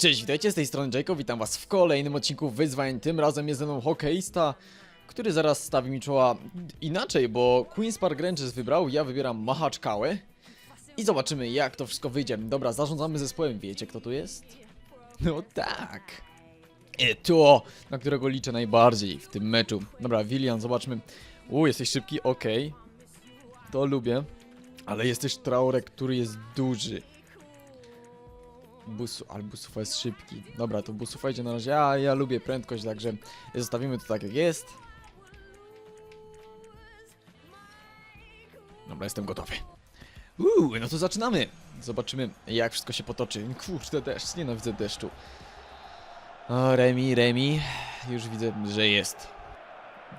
Cześć, witajcie z tej strony Jacob, witam was w kolejnym odcinku wyzwań. Tym razem jest ze mną hokeista, który zaraz stawi mi czoła inaczej, bo Queen's Park Rangers wybrał, ja wybieram Mahaczkałę. I zobaczymy jak to wszystko wyjdzie. Dobra, zarządzamy zespołem, wiecie kto tu jest? No tak. Eto, na którego liczę najbardziej w tym meczu. Dobra, William, zobaczmy. U, jesteś szybki, okej. To lubię. Ale jesteś Traorek, który jest duży. Busu, ale jest szybki. Dobra, to Busufa idzie na razie. Ja, ja lubię prędkość, także zostawimy to tak jak jest. Dobra, jestem gotowy. Uuu, no to zaczynamy. Zobaczymy, jak wszystko się potoczy. Kurde, deszcz, nienawidzę deszczu. O, Remi, Remi. Już widzę, że jest.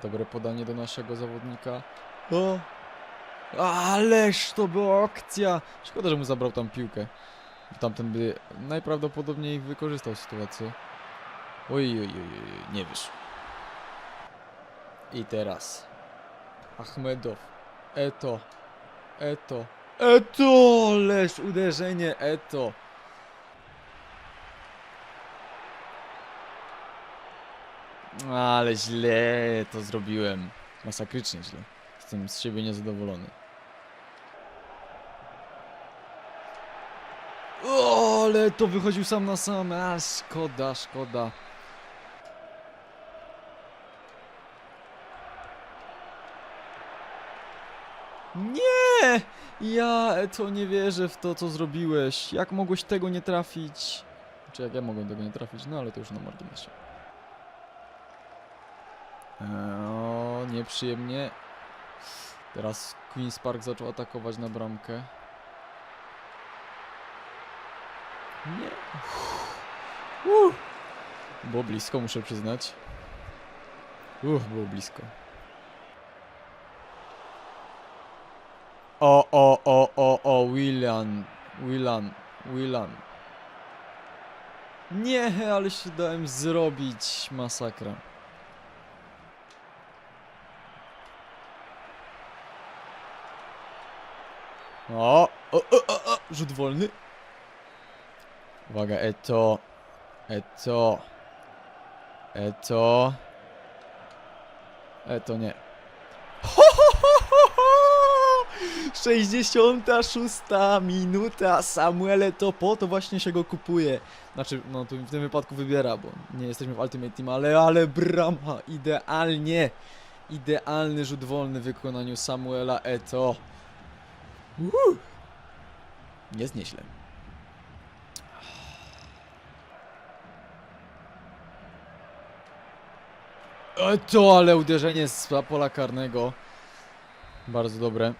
Dobre podanie do naszego zawodnika. O! Ależ to była akcja! Szkoda, że mu zabrał tam piłkę. Tamten by najprawdopodobniej wykorzystał sytuację. Oj, oj, oj, oj, nie wiesz. I teraz. Achmedow. Eto. Eto. Eto! Leż uderzenie, Eto. Ale źle to zrobiłem. Masakrycznie źle. Jestem z siebie niezadowolony. O, ale to wychodził sam na sam. A, szkoda, szkoda. Nie! Ja to nie wierzę w to, co zrobiłeś. Jak mogłeś tego nie trafić? Czy jak ja mogłem tego nie trafić? No ale to już na marginesie. Eee, O, nieprzyjemnie. Teraz Queen's Park zaczął atakować na bramkę. Nie. Uff. Było blisko, muszę przyznać. Uff, było blisko. O, o, o, o, o, Willan. Willan. Willan. Nie, ale się dałem zrobić. Masakra. O, o, o, o, o, rzut wolny. Uwaga, eto. Eto. Eto. Eto nie. 66 minuta. Samuele to po to właśnie się go kupuje. Znaczy, no tu w tym wypadku wybiera, bo nie jesteśmy w Ultimate Team, ale, ale brama. Idealnie. Idealny rzut wolny w wykonaniu Samuela Eto. Uuu. Jest nieźle. To ale uderzenie z pola karnego. Bardzo dobre.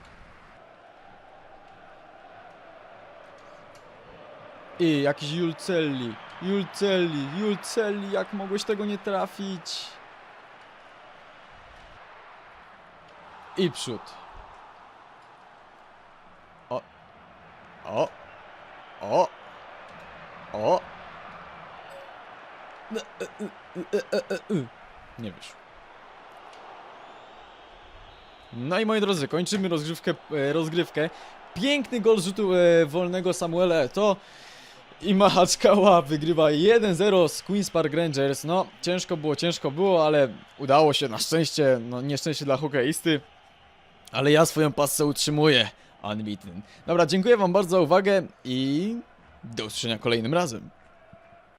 I jakiś Julcelli. Julcelli, Julcelli, jak mogłeś tego nie trafić? I przód. O. O. O. O. E, e, e, e, e, e. Nie wiesz. No i moi drodzy, kończymy rozgrywkę. E, rozgrywkę. Piękny gol rzutu e, wolnego Samuela to i Mahaczkała wygrywa 1-0 z Queen's Park Rangers. No, ciężko było, ciężko było, ale udało się na szczęście. No, nieszczęście dla hokeisty. Ale ja swoją pasę utrzymuję. Unbeaten. Dobra, dziękuję wam bardzo za uwagę i do usłyszenia kolejnym razem.